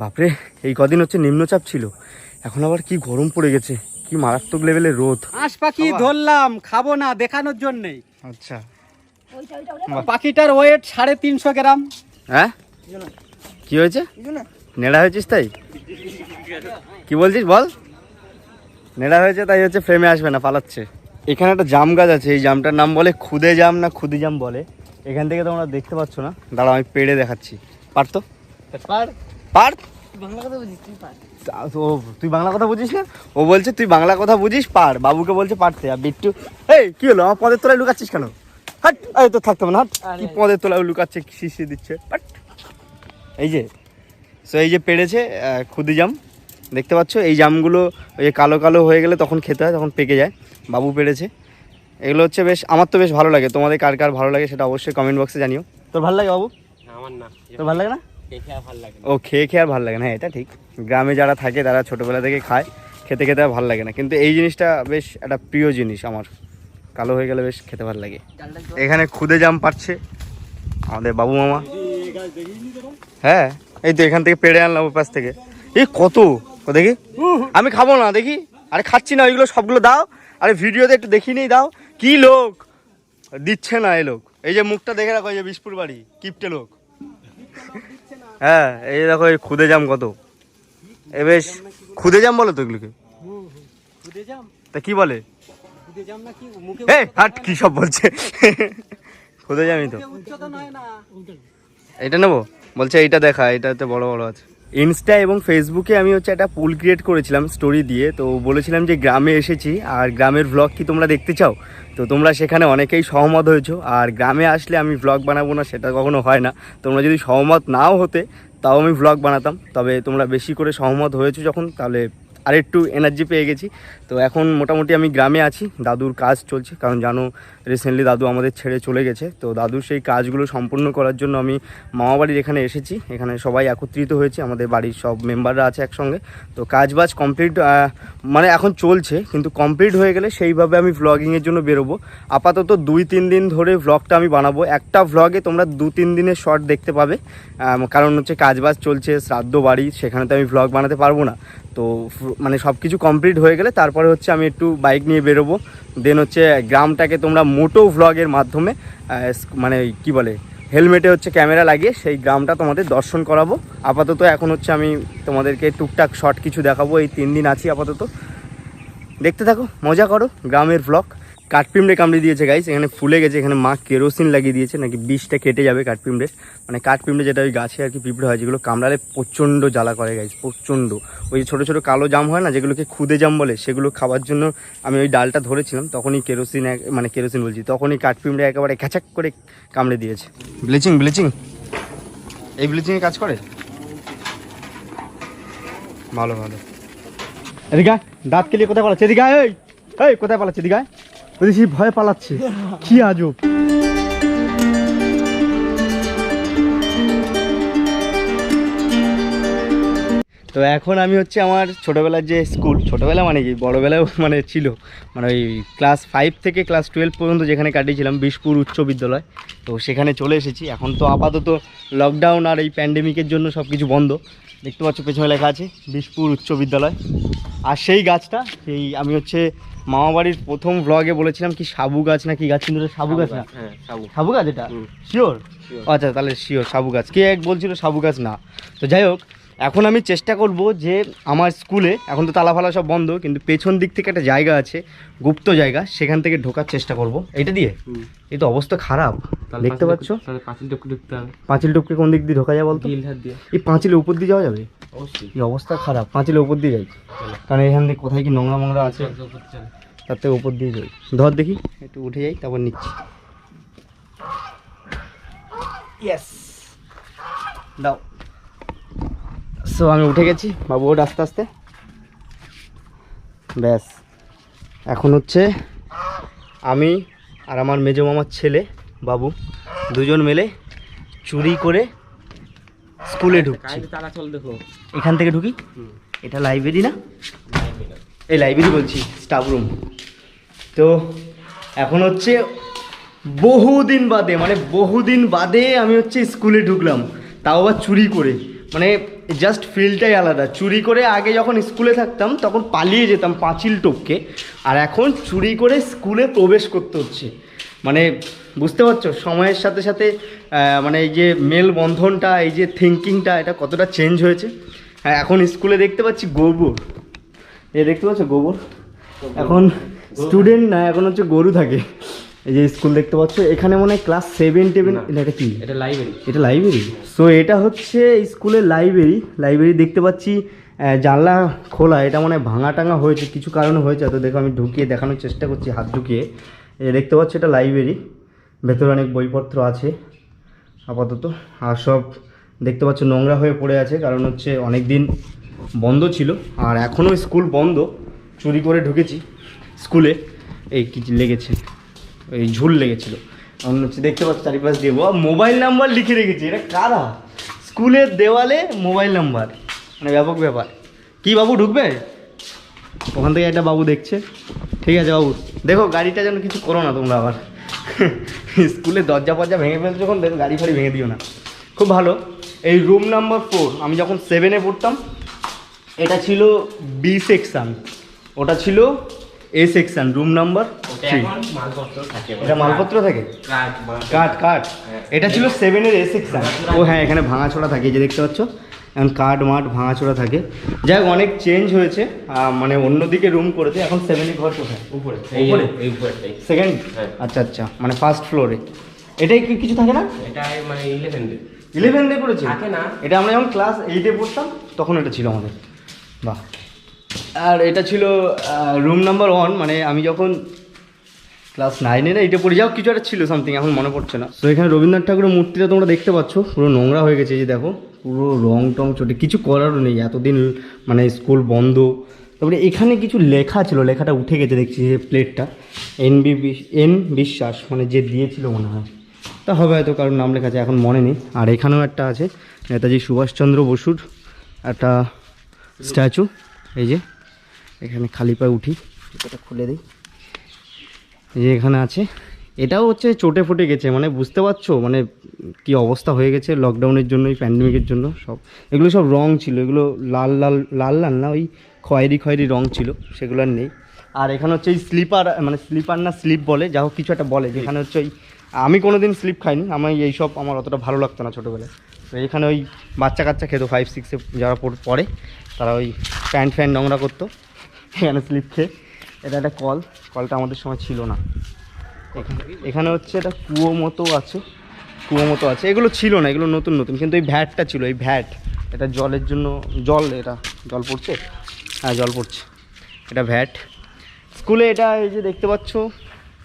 বাপরে এই কদিন হচ্ছে নিম্নচাপ ছিল। এখন আবার কি গরম পড়ে গেছে কি মারাত্মক লেভেলের রোদ। হাঁস পাখি ধরলাম খাব না দেখানোর জন্যেই। আচ্ছা। পাখিটার ওয়েট সাড়ে তিনশো গ্রাম। হ্যাঁ? কি হয়েছে? নেড়া হয়েছিস তাই? কি বলছিস বল? নেড়া হয়েছে তাই হচ্ছে ফ্রেমে আসবে না পালাচ্ছে। এখানে একটা জাম গাছ আছে এই জামটার নাম বলে খুদে জাম না খুদি জাম বলে। এখান থেকে তোমরা দেখতে পাচ্ছ না? দাঁড়াও আমি পেড়ে দেখাচ্ছি। পারতো? পার। পার বাংলা বুঝিস তুই পার তা- ও তুই বাংলা কথা বুঝিস না? ও বলছে তুই বাংলা কথা বুঝিস পার। বাবুকে বলছে পারতে। আর বিট্টু এই কি হলো? আমার পদের তলায় লুকাচ্ছিস কেন? হাট এই তো থাকতে না হাট। কি পদের তলায় লুকাচ্ছে শিশি দিচ্ছে? হাট। এই যে সো এই যে পেড়েছে খুদি জাম। দেখতে পাচ্ছ এই জামগুলো ওই কালো কালো হয়ে গেলে তখন খেতে হয় তখন পেকে যায়। বাবু পেড়েছে এগুলো হচ্ছে বেশ আমার তো বেশ ভালো লাগে। তোমাদের কার কার ভালো লাগে সেটা অবশ্যই কমেন্ট বক্সে জানিও। তোর ভালো লাগে বাবু? আমার না। তোর ভালো লাগে না? ও খেয়ে খেয়ে আর ভালো লাগে না হ্যাঁ এটা ঠিক। গ্রামে যারা থাকে, তারা ছোটোবেলা থেকে খায়, খেতে খেতে আর ভালো লাগে না। কিন্তু এই জিনিসটা বেশ একটা প্রিয় জিনিস আমার। কালো হয়ে গেলে বেশ খেতে ভালো লাগে। এখানে খুদে জাম পাচ্ছে আমাদের বাবু মামা। হ্যাঁ এই তো এখান থেকে পেড়ে আনলাম ওই পাশ থেকে। এই কত? দেখি। আমি খাব না, দেখি। আরে খাচ্ছি না, ওইগুলো সবগুলো দাও। আরে ভিডিওতে একটু দেখিয়ে নিই, দাও। কি লোক? দিচ্ছে না এই লোক। এই যে মুখটা দেখে রাখো, এই যে বিশপুর বাড়ি, কিপটে লোক। হ্যাঁ এই দেখো এই খুদে জাম কত। এ বেশ খুদে জাম বলো তো এগুলোকে। তা কি বলে? হাট কি সব বলছে? খুদে জামই তো। এটা নেব? বলছে এইটা দেখা এটাতে বড় বড় আছে। ইনস্টা এবং ফেসবুকে আমি হচ্ছে একটা পুল ক্রিয়েট করেছিলাম স্টোরি দিয়ে। তো বলেছিলাম যে গ্রামে এসেছি, আর গ্রামের ভ্লগ কি তোমরা দেখতে চাও? তো তোমরা সেখানে অনেকেই সহমত হয়েছো, আর গ্রামে আসলে আমি ভ্লগ বানাবো না, সেটা কখনো হয় না। তোমরা যদি সহমত নাও হতে, তাও আমি ভ্লগ বানাতাম। তবে তোমরা বেশি করে সহমত হয়েছো যখন, তাহলে আরেকটু এনার্জি পেয়ে গেছি। তো এখন মোটামুটি আমি গ্রামে আছি, দাদুর কাজ চলছে, কারণ জানো রিসেন্টলি দাদু আমাদের ছেড়ে চলে গেছে। তো দাদুর সেই কাজগুলো সম্পূর্ণ করার জন্য আমি মামাবাড়ির এখানে এসেছি। এখানে সবাই একত্রিত হয়েছে, আমাদের বাড়ির সব মেম্বাররা আছে একসঙ্গে। তো কাজ বাজ কমপ্লিট মানে এখন চলছে, কিন্তু কমপ্লিট হয়ে গেলে সেইভাবে আমি ভ্লগিংয়ের জন্য বেরোবো। আপাতত দুই, তিন দিন ধরে ভ্লগটা আমি বানাবো। একটা ভ্লগে তোমরা দু, তিন দিনের শর্ট দেখতে পাবে। কারণ হচ্ছে কাজ বাজ চলছে, শ্রাদ্ধ বাড়ি সেখানে তো আমি ভ্লগ বানাতে পারব না। তো মানে সব কিছু কমপ্লিট হয়ে গেলে তারপরে হচ্ছে আমি একটু বাইক নিয়ে বেরোবো। দেন হচ্ছে গ্রামটাকে তোমরা মোটো ভ্লগের মাধ্যমে মানে কি বলে হেলমেটে হচ্ছে ক্যামেরা লাগিয়ে সেই গ্রামটা তোমাদের দর্শন করাবো। আপাতত এখন হচ্ছে আমি তোমাদেরকে টুকটাক শর্ট কিছু দেখাবো, এই তিন দিন আছি আপাতত। দেখতে থাকো, মজা করো গ্রামের ভ্লগ কাঠপিমড়ে কামড়ে দিয়েছে গাইস এখানে ফুলে গেছে এখানে মা কেরোসিন লাগিয়ে দিয়েছে নাকি বিষটা কেটে যাবে কাঠপিমড়ে মানে কাঠপিমড়ে যেটা ওই গাছে আর কি পিঁপড়ে হয় যেগুলো কামড়ালে প্রচণ্ড জ্বালা করে গাইস প্রচণ্ড। ওই যে ছোটো ছোটো কালো জাম হয় না যেগুলোকে খুদে জাম বলে সেগুলো খাওয়ার জন্য আমি ওই ডালটা ধরেছিলাম তখনই কেরোসিন মানে কেরোসিন বলছি তখনই কাঠপিমড়ে একেবারে ক্যাচাক করে কামড়ে দিয়েছে। Bleaching bleaching. এই ব্লিচিংয়ে কাজ করে? ভালো ভালো। এদিকে দাঁত কেলিয়ে কোথায় আয়, এই। এই কোথায় পালাচ্ছে এদিকে আয়? ওই দেখি ভয়ে পালাচ্ছে কি আজব তো এখন আমি হচ্ছে আমার ছোটোবেলার যে স্কুল ছোটোবেলা মানে কি বড়োবেলাও মানে ছিল মানে ওই ক্লাস ফাইভ থেকে ক্লাস টুয়েলভ পর্যন্ত যেখানে কাটিয়েছিলাম বিশপুর উচ্চ বিদ্যালয় তো সেখানে চলে এসেছি। এখন তো আপাতত লকডাউন আর এই প্যান্ডেমিকের জন্য সব কিছু বন্ধ। দেখতে পাচ্ছ পেছনে লেখা আছে বিশপুর উচ্চ বিদ্যালয়। আর সেই গাছটা সেই আমি হচ্ছে মামাবাড়ির প্রথম ব্লগে বলেছিলাম কি সাবু গাছ না কি গাছ কিন্তু সাবু গাছ না? হ্যাঁ সাবু। গাছ এটা? শিওর আচ্ছা তাহলে শিওর সাবু গাছ। কে এক বলছিল সাবু গাছ না? তো যাই হোক এখন আমি চেষ্টা করব যে আমার স্কুলে এখন তো তালা ফালা সব বন্ধ কিন্তু পেছন দিক থেকে একটা জায়গা আছে গুপ্ত জায়গা সেখান থেকে ঢোকার চেষ্টা করব। এটা দিয়ে? এই তো অবস্থা খারাপ। দেখতে পাচ্ছ? পাঁচিল টুকু ঢুকতে হবে। পাঁচিল টপকে কোন দিক দিয়ে ঢোকা যায় বলতো? এই পাঁচিলের উপর দিয়ে যাওয়া যাবে? অবশ্যই। এই অবস্থা খারাপ পাঁচিলের উপর দিয়ে যাই। কারণ এখান থেকে কোথায় কি নোংরা মোংরা আছে তার থেকে উপর দিয়ে যাই। ধর দেখি। একটু উঠে যাই তারপর নিচ্ছি। ইয়েস দাও। সো আমি উঠে গেছি। বাবু ওঠ আস্তে আস্তে। ব্যাস। এখন হচ্ছে আমি আর আমার মেজো মামার ছেলে, বাবু, দুজন মিলে চুরি করে স্কুলে ঢুকছি। এখান থেকে ঢুকি? এটা লাইব্রেরি না? এই লাইব্রেরি বলছি স্টাফ রুম তো এখন হচ্ছে বহুদিন বাদে মানে বহুদিন বাদে আমি হচ্ছে স্কুলে ঢুকলাম। তাও আবার চুরি করে। মানে জাস্ট ফিলটাই আলাদা। চুরি করে আগে যখন স্কুলে থাকতাম তখন পালিয়ে যেতাম পাঁচিল টপকে। আর এখন চুরি করে স্কুলে প্রবেশ করতে হচ্ছে। মানে বুঝতে পারছ? সময়ের সাথে সাথে মানে এই যে মেল বন্ধনটা এই যে থিঙ্কিংটা এটা কতটা চেঞ্জ হয়েছে? হ্যাঁ এখন স্কুলে দেখতে পাচ্ছি গোবর এ দেখতে পাচ্ছ গোবর এখন স্টুডেন্ট না এখন হচ্ছে গরু থাকে। এই যে স্কুল দেখতে পাচ্ছ এখানে মনে হয় ক্লাস সেভেন টেভেন এটা কি? এটা লাইব্রেরি এটা লাইব্রেরি সো এটা হচ্ছে স্কুলের লাইব্রেরি লাইব্রেরি দেখতে পাচ্ছি জানলা খোলা এটা মানে ভাঙা টাঙা হয়েছে কিছু কারণে হয়েছে। তো দেখো আমি ঢুকিয়ে দেখানোর চেষ্টা করছি হাত ঢুকিয়ে। দেখতে পাচ্ছ এটা লাইব্রেরি ভেতরে অনেক বইপত্র আছে আপাতত। আর সব দেখতে পাচ্ছ নোংরা হয়ে পড়ে আছে কারণ হচ্ছে অনেক দিন বন্ধ ছিল। আর এখনও স্কুল বন্ধ। চুরি করে ঢুকেছি স্কুলে। এই কি লেগেছে? এই ঝুল লেগেছিল। আমি হচ্ছে দেখতে পাচ্ছি, চারিপাশ দিয়ে বাবা মোবাইল নাম্বার লিখে রেখেছি। এটা কারা? স্কুলের দেওয়ালে মোবাইল নাম্বার। মানে ব্যাপক ব্যাপার। কি বাবু, ঢুকবে? ওখান থেকে একটা বাবু দেখছে। ঠিক আছে বাবু, দেখো, গাড়িটা যেন কিছু করো না তোমরা আবার। স্কুলের দরজা ফরজা ভেঙে ফেলছো যখন, দেখো, গাড়ি ফাড়ি ভেঙে দিও না। খুব ভালো। এই রুম নাম্বার ফোর আমি যখন সেভেনে পড়তাম, এটা ছিল বি সেকশান ওটা ছিল এ সেকশান রুম নাম্বার এটা মালপত্র থাকে? কাঠ কাঠ কাঠ। এটা ছিল সেভেনের এ সেকশন ও হ্যাঁ এখানে ভাঙাচোরা থাকে যে দেখতে পাচ্ছ? এখন কাঠ মাঠ ভাঙাচোরা থাকে। যাই হোক অনেক চেঞ্জ হয়েছে। মানে অন্যদিকে রুম করেছে। এখন সেভেনের ঘর কোথায়? উপরে। উপরে? সেকেন্ড হ্যাঁ। আচ্ছা আচ্ছা। মানে ফার্স্ট ফ্লোরে এটাই কি কিছু থাকে না? এটা মানে ইলেভেন ইলেভেন ডে করেছে? থাকে না। এটা আমরা যখন ক্লাস এইটে পড়তাম তখন এটা ছিল আমাদের। বাহ। আর এটা ছিল রুম নাম্বার ওয়ান মানে আমি যখন ক্লাস নাইনে না এইটা পড়ে যাও কিছু একটা ছিল সামথিং এখন মনে পড়ছে না। তো এখানে রবীন্দ্রনাথ ঠাকুরের মূর্তিটা তোমরা দেখতে পাচ্ছ, পুরো নোংরা হয়ে গেছে যে দেখো, পুরো রং টং চটে, কিছু করারও নেই, এতদিন মানে স্কুল বন্ধ। তারপরে এখানে কিছু লেখা ছিল, লেখাটা উঠে গেছে, দেখছি যে প্লেটটা এন বি এন বিশ্বাস মানে যে দিয়েছিল মনে হয়। তা হবে হয়তো, কারোর নাম লেখা আছে, এখন মনে নেই। আর এখানেও একটা আছে, নেতাজি সুভাষচন্দ্র বসুর একটা স্ট্যাচু এই যে। এখানে খালি পায়ে উঠি। এটা খুলে দিই। যে এখানে আছে। এটাও হচ্ছে চোটে ফুটে গেছে মানে বুঝতে পারছ? মানে কি অবস্থা হয়ে গেছে লকডাউনের জন্য এই প্যান্ডেমিকের জন্য সব। এগুলো সব রং ছিল এগুলো লাল লাল লাল লাল না ওই খয়েরি খয়েরি রং ছিল সেগুলো আর নেই। আর এখানে হচ্ছে এই স্লিপার মানে স্লিপার না স্লিপ বলে যা হোক কিছু একটা বলে যেখানে হচ্ছে ওই আমি কোনো দিন স্লিপ খাইনি আমি এইসব আমার অতটা ভালো লাগতো না ছোটোবেলায়। তো এখানে ওই বাচ্চা কাচ্চা খেতো ফাইভ সিক্সে যারা পড়ে তারা ওই প্যান্ট ফ্যান্ট নোংরা করতো। এখানে স্লিপ খেয়ে। এটা একটা কল কলটা আমাদের সময় ছিল না। এখানে হচ্ছে এটা কুয়ো মতো আছে, কুয়ো মতো আছে। এগুলো ছিল না, এগুলো নতুন নতুন, কিন্তু এই ভ্যাটটা ছিল, এই ভ্যাট। এটা জলের জন্য, জল, এটা, জল পড়ছে? হ্যাঁ জল পড়ছে। এটা ভ্যাট। স্কুলে এটা, এই যে দেখতে পাচ্ছ,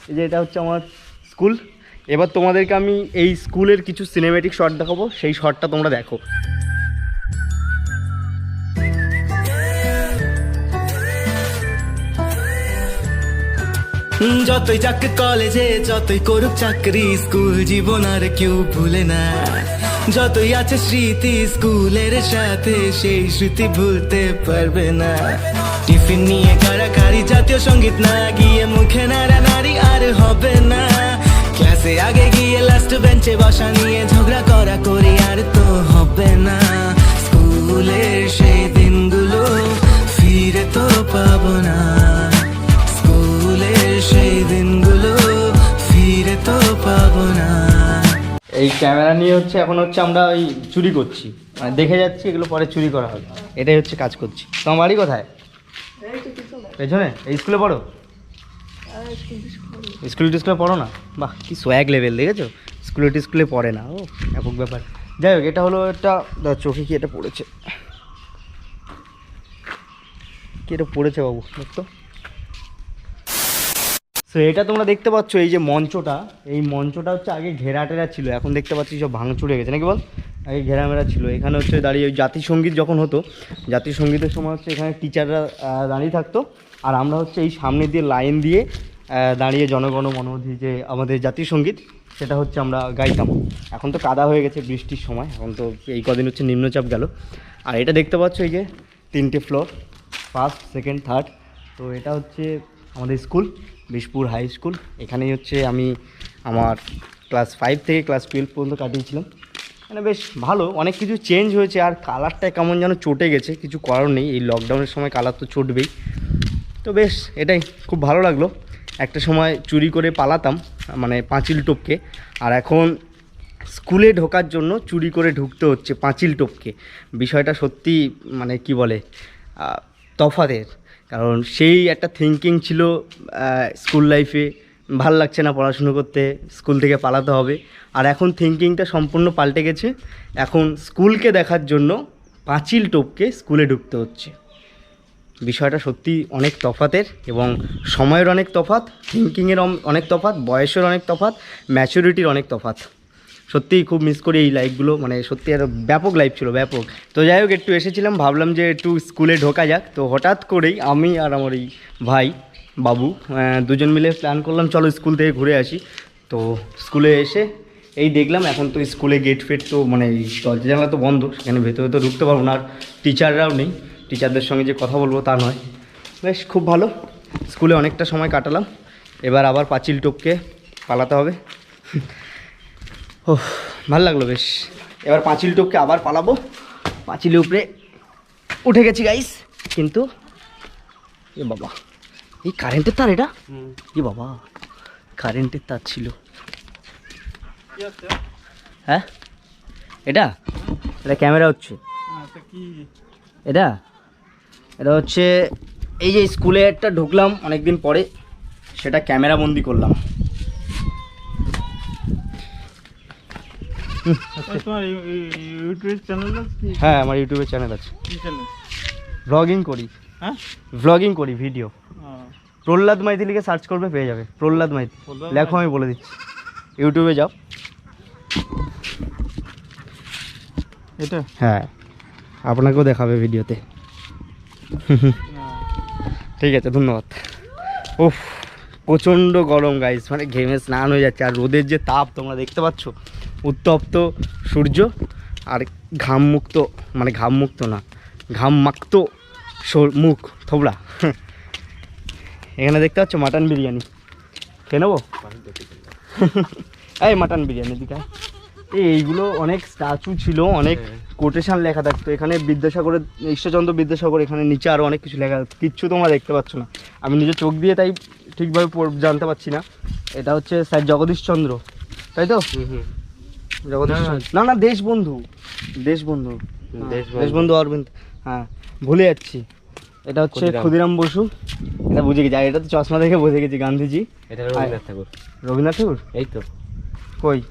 এই যে এটা হচ্ছে আমার স্কুল। এবার তোমাদেরকে আমি এই স্কুলের কিছু সিনেমেটিক শট দেখাবো, সেই শটটা তোমরা দেখো। যতই যাক কলেজে, যতই করুক চাকরি, স্কুল জীবন আর কেউ ভুলে না। যতই আছে স্মৃতি স্কুলের সাথে, সেই স্মৃতি ভুলতে পারবে না। টিফিন নিয়ে কারাকারি জাতীয় সংগীত না গিয়ে মুখে নাড়া নাড়ি আর হবে না। ক্লাসে আগে গিয়ে লাস্ট বেঞ্চে বসা নিয়ে ঝগড়া করা করি আর তো হবে না। স্কুলের সেই দিনগুলো ফিরে তো পাবো না। দিনগুলো ফিরে তো পাবো না। এই ক্যামেরা নিয়ে হচ্ছে, এখন হচ্ছে আমরা ওই চুরি করছি। মানে দেখে যাচ্ছি, এগুলো পরে চুরি করা হবে। এটাই হচ্ছে কাজ করছি। তোমার বাড়ি কোথায়? পেছনে? এই স্কুলে পড়ো? স্কুল টিস্কুলে পড়ো না? বাহ, কি সোয়াগ লেভেল দেখেছ? স্কুলে টিস্কুলে পড়ে না, ও একক ব্যাপার। যাই হোক, এটা হলো একটা চোখে কি এটা পড়েছে? কি এটা পড়েছে বাবু, দেখতো? সো এটা তোমরা দেখতে পাচ্ছ, এই যে মঞ্চটা, এই মঞ্চটা হচ্ছে আগে ঘেরা টেরা ছিল, এখন দেখতে পাচ্ছি সব ভাঙচুরে গেছে, নাকি বল? আগে ঘেরা মেরা ছিল, এখানে হচ্ছে দাঁড়িয়ে ওই জাতীয় সংগীত যখন হতো জাতীয় সঙ্গীতের সময় হচ্ছে এখানে টিচাররা দাঁড়িয়ে থাকতো, আর আমরা হচ্ছে এই সামনে দিয়ে লাইন দিয়ে দাঁড়িয়ে জনগণ মনোধি যে আমাদের জাতীয় সংগীত, সেটা হচ্ছে আমরা গাইতাম। এখন তো কাদা হয়ে গেছে বৃষ্টির সময়, এখন তো এই কদিন হচ্ছে নিম্নচাপ গেল। আর এটা দেখতে পাচ্ছ এই যে তিনটে ফ্লোর ফার্স্ট সেকেন্ড থার্ড তো এটা হচ্ছে আমাদের স্কুল বিশপুর হাই স্কুল। এখানেই হচ্ছে আমি আমার ক্লাস ফাইভ থেকে ক্লাস টুয়েলভ পর্যন্ত কাটিয়েছিলাম। মানে বেশ ভালো অনেক কিছু চেঞ্জ হয়েছে আর কালারটা কেমন যেন চটে গেছে কিছু করার নেই। এই লকডাউনের সময় কালার তো চটবেই। তো বেশ এটাই খুব ভালো লাগল। একটা সময় চুরি করে পালাতাম মানে পাঁচিল টোপকে। আর এখন স্কুলে ঢোকার জন্য চুরি করে ঢুকতে হচ্ছে পাঁচিল টোপকে। বিষয়টা সত্যি মানে কি বলে আহ, তফাতের। কারণ সেই একটা থিঙ্কিং ছিল স্কুল লাইফে ভালো লাগছে না পড়াশুনো করতে স্কুল থেকে পালাতে হবে। আর এখন থিঙ্কিংটা সম্পূর্ণ পাল্টে গেছে। এখন স্কুলকে দেখার জন্য পাঁচিল টপকে স্কুলে ঢুকতে হচ্ছে। বিষয়টা সত্যি অনেক তফাতের এবং সময়ের অনেক তফাত থিঙ্কিংয়ের অনেক তফাত, বয়সের অনেক তফাত ম্যাচুরিটির অনেক তফাত। সত্যিই খুব মিস করি এই লাইফগুলো মানে সত্যি আর ব্যাপক লাইফ ছিল, ব্যাপক। তো যাই হোক, একটু এসেছিলাম, ভাবলাম যে একটু স্কুলে ঢোকা যাক। তো হঠাৎ করেই আমি আর আমার এই ভাই, বাবু দুজন মিলে প্ল্যান করলাম, চলো স্কুল থেকে ঘুরে আসি। তো স্কুলে এসে এই দেখলাম, এখন তো স্কুলে গেট ফেট তো মানে দরজা জানলা তো বন্ধ, সেখানে ভেতরে তো ঢুকতে পারব না। আর টিচাররাও নেই। টিচারদের সঙ্গে যে কথা বলব তা নয়। বেশ, খুব ভালো। স্কুলে অনেকটা সময় কাটালাম। এবার আবার পাঁচিল টপকে পালাতে হবে। ও ভালো লাগল বেশ। এবার পাঁচিল টপকে আবার পালাবো। পাঁচিলের উপরে উঠে গেছি গাইস কিন্তু এ বাবা এই কারেন্টের তার এটা? এ বাবা কারেন্টের তার ছিল। হ্যাঁ? এটা? এটা ক্যামেরা হচ্ছে। এটা এটা? হচ্ছে এই যে স্কুলে একটা ঢুকলাম অনেকদিন পরে সেটা ক্যামেরা বন্দি করলাম তোমার ইউটিউব চ্যানেল কি হ্যাঁ আমার ইউটিউবে চ্যানেল আছে। ব্লগিং করি। হ্যাঁ? ব্লগিং করি ভিডিও প্রহ্লাদ মাইতি লিখে সার্চ করবে পেয়ে যাবে। প্রহ্লাদ মাইতি। লেখো আমি বলে দিচ্ছি। ইউটিউবে যাও। এটা? হ্যাঁ। আপনাকেও দেখাবে ভিডিওতে ঠিক আছে ধন্যবাদ। উফ প্রচণ্ড গরম গাইস মানে ঘেমে স্নান হয়ে যাচ্ছে। আর রোদের যে তাপ তোমরা দেখতে পাচ্ছ? উত্তপ্ত সূর্য আর ঘাম মুক্ত মানে ঘাম মুক্ত না ঘাম মাক্ত শোর- মুখ থোবড়া। এখানে দেখতে পাচ্ছ মাটন বিরিয়ানি। খেয়ে নেব? এই মাটন বিরিয়ানি দিকে এই এইগুলো অনেক স্ট্যাচু ছিল অনেক কোটেশন লেখা থাকতো। এখানে বিদ্যাসাগরের ঈশ্বরচন্দ্র বিদ্যাসাগর এখানে নিচে আরও অনেক কিছু লেখা থাকতো। কিচ্ছু তোমরা দেখতে পাচ্ছ না। আমি নিজের চোখ দিয়ে তাই ঠিকভাবে জানতে পারছি না। এটা হচ্ছে স্যার জগদীশচন্দ্র তাই তো? জগদীশ না না। দেশবন্ধু। দেশবন্ধু। হ্যাঁ, দেশবন্ধু। দেশবন্ধু অরবিন্দ। হ্যাঁ ভুলে যাচ্ছি। এটা হচ্ছে ক্ষুদিরাম। বসু। এটা বুঝে গেছি। আর এটা তো চশমা দেখে বুঝে গেছি গান্ধীজি। এটা রবীন্দ্রনাথ ঠাকুর। রবীন্দ্রনাথ ঠাকুর? এই তো। কই?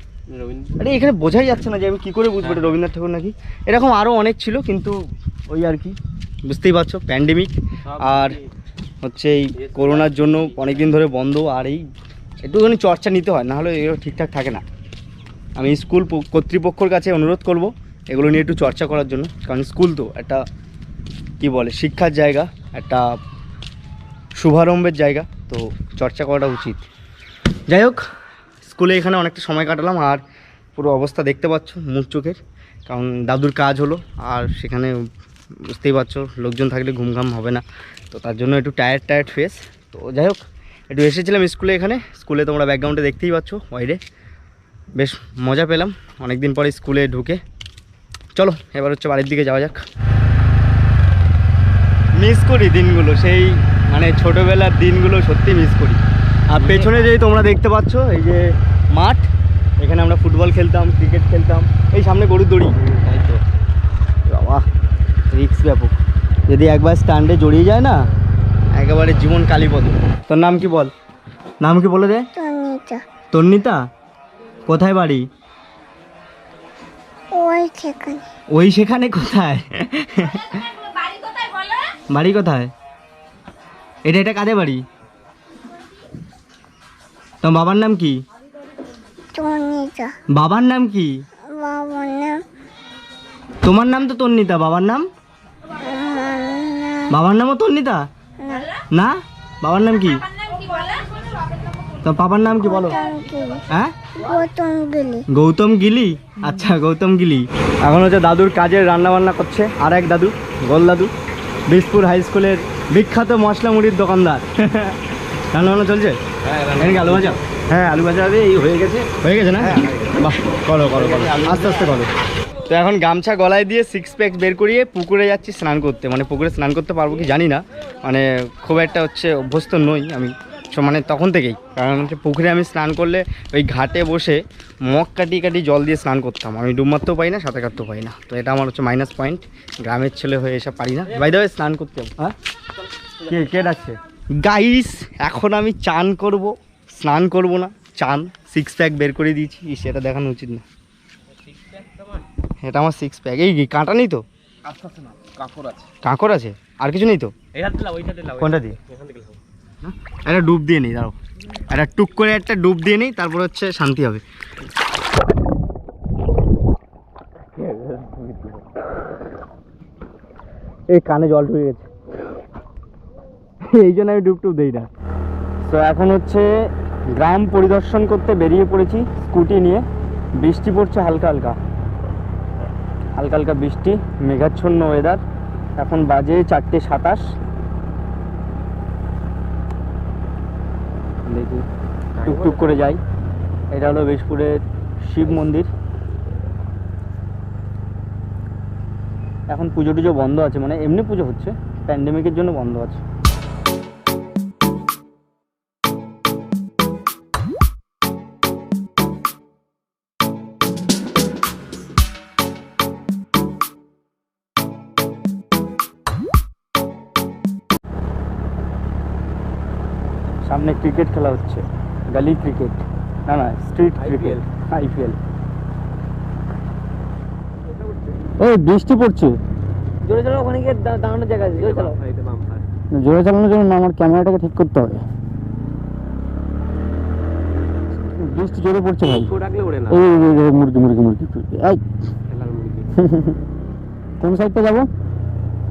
রবীন্দ্র আরে এখানে বোঝাই যাচ্ছে না যে আমি কী করে বুঝব এটা রবীন্দ্রনাথ ঠাকুর নাকি? এরকম আরও অনেক ছিল কিন্তু ওই আর কি। বুঝতেই পারছ প্যান্ডেমিক আর হচ্ছে এই করোনার জন্য অনেক দিন ধরে বন্ধ আর এই একটুখানি চর্চা নিতে হয় নাহলে এগুলো ঠিকঠাক থাকে না। আমি স্কুল কর্তৃপক্ষর কাছে অনুরোধ করব এগুলো নিয়ে একটু চর্চা করার জন্য। কারণ স্কুল তো একটা, কি বলে, শিক্ষার জায়গা, একটা শুভারম্ভের জায়গা, তো চর্চা করাটা উচিত। যাই হোক, স্কুলে এখানে অনেকটা সময় কাটালাম আর পুরো অবস্থা দেখতে পাচ্ছ, মুখ চোখের। কারণ দাদুর কাজ হলো, আর সেখানে বুঝতেই পারছ, লোকজন থাকলে ঘুমঘাম হবে না। তো তার জন্য একটু টায়ার্ড টায়ার্ড ফেস তো যাই হোক, একটু এসেছিলাম স্কুলে এখানে। স্কুলে তোমরা ব্যাকগ্রাউন্ডে দেখতেই পাচ্ছ, বাইরে। বেশ মজা পেলাম। অনেক দিন পরে স্কুলে ঢুকে। চলো এবার হচ্ছে বাড়ির দিকে যাওয়া যাক। মিস করি দিনগুলো সেই মানে ছোটোবেলার দিনগুলো সত্যি মিস করি। আর পেছনে যেই তোমরা দেখতে পাচ্ছ এই যে মাঠ এখানে আমরা ফুটবল খেলতাম ক্রিকেট খেলতাম এই সামনে গরুর দড়ি। তাই তো। বাবা রিক্স ব্যাপক। যদি একবার স্ট্যান্ডে জড়িয়ে যায় না একেবারে জীবন কালীপদ। তোর নাম কি বল? নাম কি বলে দে? তন্নিতা? কোথায় বাড়ি? ওই সেখানে। ওই সেখানে কোথায়? বাড়ি কোথায়? এটা এটা কাদের বাড়ি? তো বাবার নাম কি? বাবার নাম কি? বাবার নাম? তোমার নাম তো তন্নিতা বাবার নাম? বাবার নামও তন্নিতা? না? না বাবার নাম কি তো বাবার নাম কি বলো? হ্যাঁ? গৌতম গিলি। আচ্ছা গৌতম গিলি। এখন হচ্ছে দাদুর কাজের রান্না বান্না করছে। আর এক দাদু গোল দাদু বিশপুর হাই স্কুলের বিখ্যাত মশলা মুড়ির দোকানদার। রান্না বান্না চলছে? হ্যাঁ আলু ভাজা? হ্যাঁ আলু ভাজা হবে এই হয়ে গেছে। হয়ে গেছে না? বাহ করো করো করো। আস্তে আস্তে করো। তো এখন গামছা গলায় দিয়ে সিক্স প্যাক বের করিয়ে পুকুরে যাচ্ছি স্নান করতে। মানে পুকুরে স্নান করতে পারব কি জানি না। মানে খুব একটা হচ্ছে অভ্যস্ত নই আমি। মানে তখন থেকেই। কারণ হচ্ছে পুকুরে আমি স্নান করলে ওই ঘাটে বসে মগ কাটিয়ে কাটিয়ে জল দিয়ে স্নান করতাম। আমি ডুব মারতেও পারি না সাঁতার কাটতেও পারি না। তো এটা আমার হচ্ছে মাইনাস পয়েন্ট গ্রামের ছেলে হয়ে এসব পারি না। বাইরে স্নান করতে হ্যাঁ? কে কে ডাকছে? গাইস এখন আমি চান করব। স্নান করব না। চান সিক্স প্যাক বের করে দিয়েছি। সেটা দেখানো উচিত না। এটা আমার সিক্স প্যাক এই কি কাঁটা নেই তো? কাপড় আছে কাঁকর আছে। আর কিছু নেই তো? কোনটা দিয়ে। একটা ডুব দিয়ে নিই, দাঁড়াও। একটা টুক করে একটা ডুব দিয়ে নিই, তারপর হচ্ছে শান্তি হবে। এই কানে জল ঢুকে গেছে। এই জন্য আমি ডুব টুব দিই না। তো এখন হচ্ছে গ্রাম পরিদর্শন করতে বেরিয়ে পড়েছি, স্কুটি নিয়ে। বৃষ্টি পড়ছে হালকা হালকা। হালকা হালকা বৃষ্টি, মেঘাচ্ছন্ন ওয়েদার এখন বাজে চারটে সাতাশ দেখি টুকটুক করে যাই। এটা হলো বেশপুরের শিব মন্দির। এখন পুজো টুজো বন্ধ আছে মানে এমনি পুজো হচ্ছে প্যান্ডেমিকের জন্য বন্ধ আছে। সামনে ক্রিকেট খেলা হচ্ছে। গালি ক্রিকেট না না স্ট্রিট ক্রিকেট আইপিএল ওই বৃষ্টি পড়ছে। জোরে চলো ওখানে গিয়ে দাঁড়ানোর জায়গা আছে জোরে চলো এই তো বাম্পার জোরে চালানোর জন্য আমার ক্যামেরাটাকে ঠিক করতে হবে। বৃষ্টি জোরে পড়ছে ভাই। এই মুরগি মুরগি মুরগি। এই। কোন সাইডটা যাব?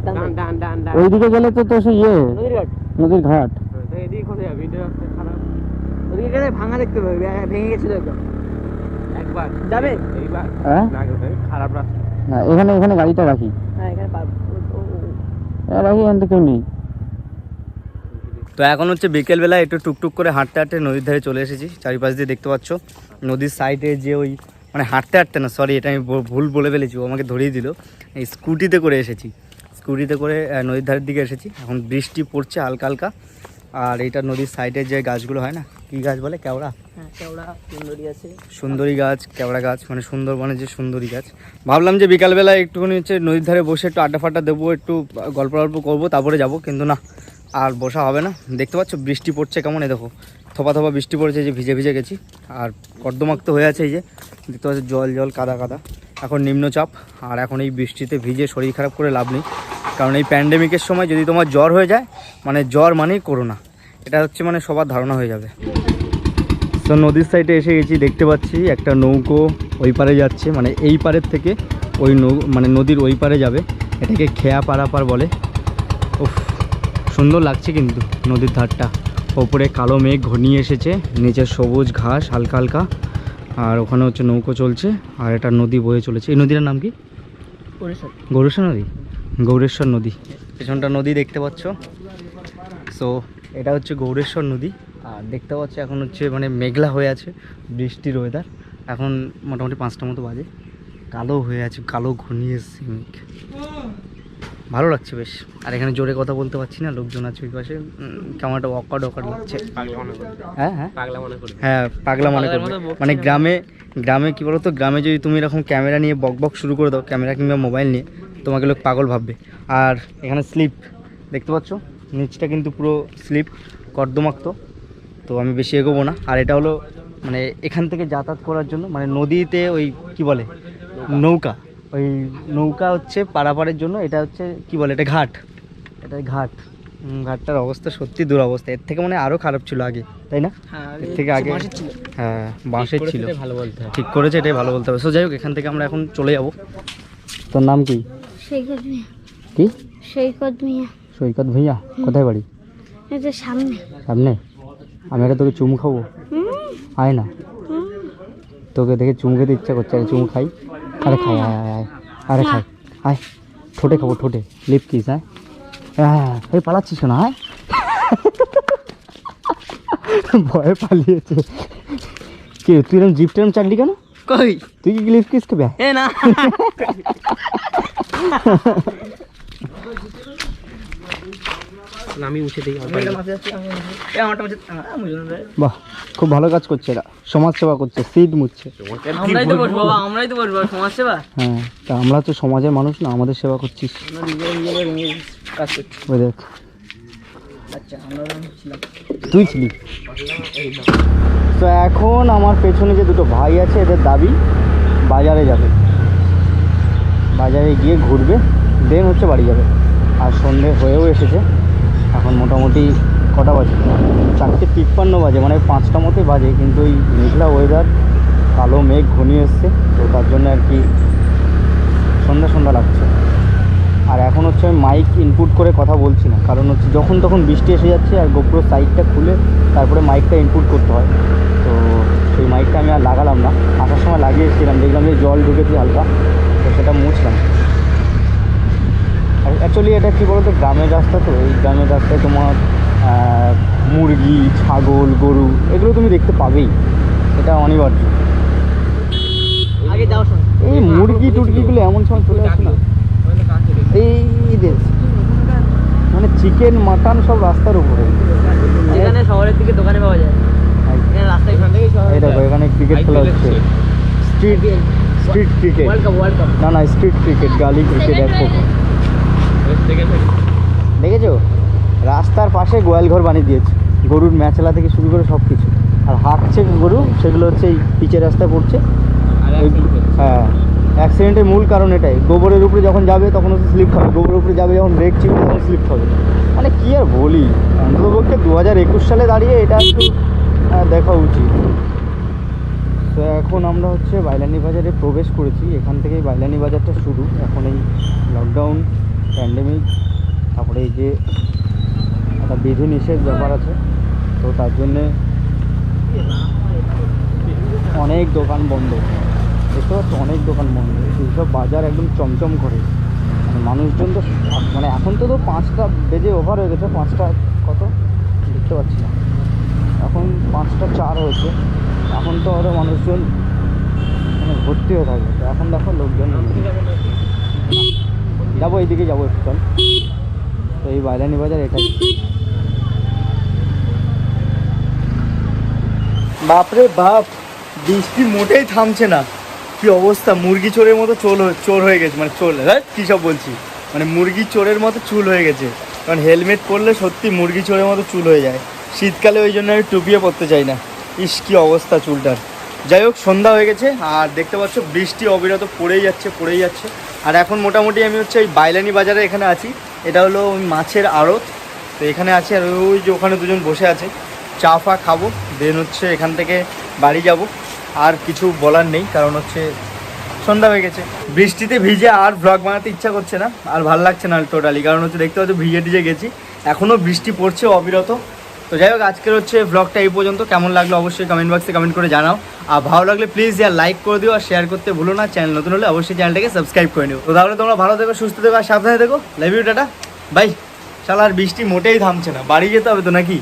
ডান ডান ডান ডান ওইদিকে গেলে তো তো সে ইয়ে নদীর ঘাট। নদীর ঘাট। ওদিকে ভাঙা দেখতে পাবে ভেঙে গেছিল একদম। একবার। যাবে? এইবার। হ্যাঁ? না খারাপ রাস্তা। না এখানে এখানে গাড়িটা রাখি হ্যাঁ এখানে রাখি এখান থেকে নেই। তো এখন হচ্ছে বিকেলবেলা একটু টুকটুক করে হাঁটতে হাঁটতে নদীর ধারে চলে এসেছি। চারিপাশ দিয়ে দেখতে পাচ্ছ। নদীর সাইডে যে ওই মানে হাঁটতে হাঁটতে না সরি এটা আমি ভুল বলে ফেলেছি ও আমাকে ধরিয়ে দিল। এই স্কুটিতে করে এসেছি। স্কুটিতে করে নদীর ধারের দিকে এসেছি। এখন বৃষ্টি পড়ছে হালকা হালকা। আর এইটা নদীর সাইডে যে গাছগুলো হয় না কী গাছ বলে? কেওড়া? হ্যাঁ কেওড়া সুন্দরী আছে। সুন্দরী গাছ কেওড়া গাছ মানে সুন্দরবনের যে সুন্দরী গাছ। ভাবলাম যে বিকালবেলা একটুখানি হচ্ছে নদীর ধারে বসে একটু আড্ডা ফাড্ডা দেবো একটু গল্প গল্প করব তারপরে যাব কিন্তু না আর বসা হবে না। দেখতে পাচ্ছ বৃষ্টি পড়ছে কেমন এ দেখো থোপা থোপা বৃষ্টি পড়েছে যে ভিজে ভিজে গেছি। আর কর্দমাক্ত হয়ে আছে এই যে দেখতে পাচ্ছ জল জল কাদা কাদা। এখন নিম্নচাপ আর এখন এই বৃষ্টিতে ভিজে শরীর খারাপ করে লাভ নেই। কারণ এই প্যান্ডেমিকের সময় যদি তোমার জ্বর হয়ে যায় মানে জ্বর মানেই করোনা এটা হচ্ছে মানে সবার ধারণা হয়ে যাবে। তো নদীর সাইডে এসে গেছি দেখতে পাচ্ছি একটা নৌকো ওই পারে যাচ্ছে মানে এই পারের থেকে ওই নৌ মানে নদীর ওই পারে যাবে। এটাকে খেয়া পারাপার বলে। ও সুন্দর লাগছে কিন্তু নদীর ধারটা। ওপরে কালো মেঘ ঘনিয়ে এসেছে নিচে সবুজ ঘাস হালকা হালকা। আর ওখানে হচ্ছে নৌকো চলছে আর এটা নদী বয়ে চলেছে। এই নদীটার নাম কি? গৌরেশ্বর। নদী? গৌরেশ্বর নদী। পেছনটা নদী দেখতে পাচ্ছ। সো এটা হচ্ছে গৌরেশ্বর নদী। আর দেখতে পাচ্ছ এখন হচ্ছে মানে মেঘলা হয়ে আছে বৃষ্টির ওয়েদার এখন মোটামুটি পাঁচটা মতো বাজে। কালো হয়ে আছে কালো ঘনিয়ে এসছে মেঘ। ভালো লাগছে বেশ। আর এখানে জোরে কথা বলতে পারছি না লোকজন আছে ওই পাশে। উম, কেমন একটা অকাড অকাড লাগছে। করবে। হ্যাঁ হ্যাঁ। পাগলা মনে করবে। হ্যাঁ পাগলা মনে পাগলার করবে। মানে গ্রামে গ্রামে কি বলতো গ্রামে যদি তুমি এরকম ক্যামেরা নিয়ে বক বক শুরু করে দাও ক্যামেরা কিংবা মোবাইল নিয়ে তোমাকে লোক পাগল ভাববে। আর এখানে স্লিপ দেখতে পাচ্ছ? নিচটা কিন্তু পুরো স্লিপ কর্দমাক্ত। তো আমি বেশি এগোবো না। আর এটা হলো মানে এখান থেকে যাতায়াত করার জন্য মানে নদীতে ওই কি বলে? নৌকা। ওই নৌকা হচ্ছে পারাপারের জন্য এটা হচ্ছে কি বলে? এটা ঘাট। এটা ঘাট। ঘাটটার অবস্থা সত্যি দুরবস্থা। এর থেকে মানে আরও খারাপ ছিল আগে তাই না? হ্যাঁ এর থেকে আগে হ্যাঁ বাঁশের ছিল। ভালো বলতে হবে ঠিক করেছে এটাই ভালো বলতে হবে। সো যাই হোক এখান থেকে আমরা এখন চলে যাব। তোর নাম কি? সৈকত কি? সৈকত মিয়া। সৈকত ভাইয়া কোথায় বাড়ি? সামনে। সামনে? আমি একটা তোকে চুম খাব। আয় না। তোকে দেখে চুম খেতে ইচ্ছা করছে আরে চুম খাই। আরে খাই আয় আয় আয় আরে খাই। আয় ঠোঁটে খাব ঠোঁটে। লিপ কিস হ্যাঁ হ্যাঁ এই পালাচ্ছিস না হ্যাঁ ভয়ে পালিয়েছে। কে তুই এরকম জিপ টেরম চাটলি কেন? কই? তুই কি লিফট কিস খাবে? এ না। আমি উঠে দিই বাহ খুব ভালো কাজ করছে এরা। সমাজ সেবা করছে সিট মুচ্ছে। আমরাই তো বসবো আমরাই তো বসবো সমাজ সেবা হ্যাঁ তা আমরা তো সমাজের মানুষ না আমাদের সেবা করছিস। কাজ করছি। ওই দেখ। আচ্ছা তুই ছিলি? তো এখন আমার পেছনে যে দুটো ভাই আছে এদের দাবি বাজারে যাবে। বাজারে গিয়ে ঘুরবে দেন হচ্ছে বাড়ি যাবে। আর সন্ধে হয়েও এসেছে। এখন মোটামুটি কটা বাজে? চারটে তিপ্পান্ন বাজে মানে পাঁচটা মতোই বাজে, কিন্তু ওই মেঘলা ওয়েদার কালো মেঘ ঘনিয়ে এসছে, তো তার জন্য আর কি সন্ধ্যা সন্ধ্যা লাগছে। আর এখন হচ্ছে আমি মাইক ইনপুট করে কথা বলছি না, কারণ হচ্ছে যখন তখন বৃষ্টি এসে যাচ্ছে আর গোপ্রো সাইডটা খুলে তারপরে মাইকটা ইনপুট করতে হয়। তো সেই মাইকটা আমি আর লাগালাম না, আসার সময় লাগিয়ে এসেছিলাম দেখলাম যে জল ঢুকেছে হালকা, তো সেটা মুছলাম। অ্যাকচুয়ালি এটা কী বলতো গ্রামের রাস্তা তো। এই গ্রামের রাস্তায় তোমার মুরগি ছাগল গরু এগুলো তুমি দেখতে পাবেই। এটা অনিবার্য। এই মুরগি টুরগিগুলো এমন সময় চলে আসে না। এই মানে চিকেন মাটন সব রাস্তার উপরে। যেখানে শহরের দিকে দোকানে পাওয়া যায়। এখানে রাস্তায় এই দেখো এখানে ক্রিকেট খেলা হচ্ছে। স্ট্রিট স্ট্রিট ক্রিকেট না না স্ট্রিট ক্রিকেট গালি ক্রিকেট এক প্রকার। দেখেছ? রাস্তার পাশে গোয়ালঘর বানিয়ে দিয়েছে। গরুর ম্যাচলা থেকে শুরু করে সব কিছু আর হাঁটছে গরু সেগুলো হচ্ছে এই পিচের রাস্তায় পড়ছে। হ্যাঁ অ্যাক্সিডেন্টের মূল কারণ এটাই। গোবরের উপরে যখন যাবে তখন হচ্ছে স্লিপ খাবে। গোবরের উপরে যাবে যখন ব্রেক চিপবে তখন স্লিপ খাবে। মানে কী আর বলি? অন্ততপক্ষে দু হাজার একুশ সালে দাঁড়িয়ে এটা একটু দেখা উচিত। তো এখন আমরা হচ্ছে বাইলানি বাজারে প্রবেশ করেছি। এখান থেকেই বাইলানি বাজারটা শুরু। এখন এই লকডাউন প্যান্ডেমিক তারপরে এই যে একটা বিধি নিষেধ ব্যাপার আছে, তো তার জন্যে অনেক দোকান বন্ধ। দেখতে পাচ্ছ, অনেক দোকান বন্ধ। এইসব বাজার একদম চমচম করে। মানে মানুষজন তো মানে এখন তো তো পাঁচটা বেজে ওভার হয়ে গেছে, পাঁচটা কত? দেখতে পাচ্ছি না। এখন পাঁচটা চার হয়েছে। এখন তো আরও মানুষজন মানে ভর্তি হয়ে থাকে। তো এখন দেখো লোকজন। যাব এইদিকে যাব একটু চল। তো এই বাইলানি বাজার এটাই। বাপরে বাপ, বৃষ্টি মোটেই থামছে না। কি অবস্থা, মুরগি চোরের মতো চোর চোর হয়ে গেছে মানে চোর হ্যাঁ কী সব বলছি? মানে মুরগি চোরের মতো চুল হয়ে গেছে। কারণ হেলমেট পরলে সত্যি মুরগি চোরের মতো চুল হয়ে যায়। শীতকালে ওই জন্য আমি টুপিয়ে পরতে চাই না। ইস, কী অবস্থা চুলটার। যাই হোক, সন্ধ্যা হয়ে গেছে, আর দেখতে পাচ্ছ বৃষ্টি অবিরত পড়েই যাচ্ছে পড়েই যাচ্ছে। আর এখন মোটামুটি আমি হচ্ছে ওই বাইলানি বাজারে এখানে আছি। এটা হলো ওই মাছের আড়ত। তো এখানে আছি আর ওই যে ওখানে দুজন বসে আছে। চা ফা খাব দেন হচ্ছে এখান থেকে বাড়ি যাব। আর কিছু বলার নেই, কারণ হচ্ছে সন্ধ্যা হয়ে গেছে। বৃষ্টিতে ভিজে আর ব্লগ বানাতে ইচ্ছা করছে না, আর ভালো লাগছে না টোটালি কারণ হচ্ছে দেখতে পাচ্ছ ভিজে টিজে গেছি। এখনও বৃষ্টি পড়ছে অবিরত। তো যাই হোক, আজকের হচ্ছে ব্লগটা এই পর্যন্ত। কেমন লাগল অবশ্যই কমেন্ট বক্সে কমেন্ট করে জানাও। আর ভালো লাগলে প্লিজ ইয়ার লাইক করে দিও আর শেয়ার করতে ভুলো না। চ্যানেল নতুন হলে অবশ্যই চ্যানেলটাকে সাবস্ক্রাইব করে নিও। তো তাহলে তোমরা ভালো থেকো, সুস্থ থেকো আর সাবধানে থেকো। Love you tata. বাই। শালা আর বৃষ্টি মোটেই থামছে না। বাড়ি যেতে হবে তো নাকি?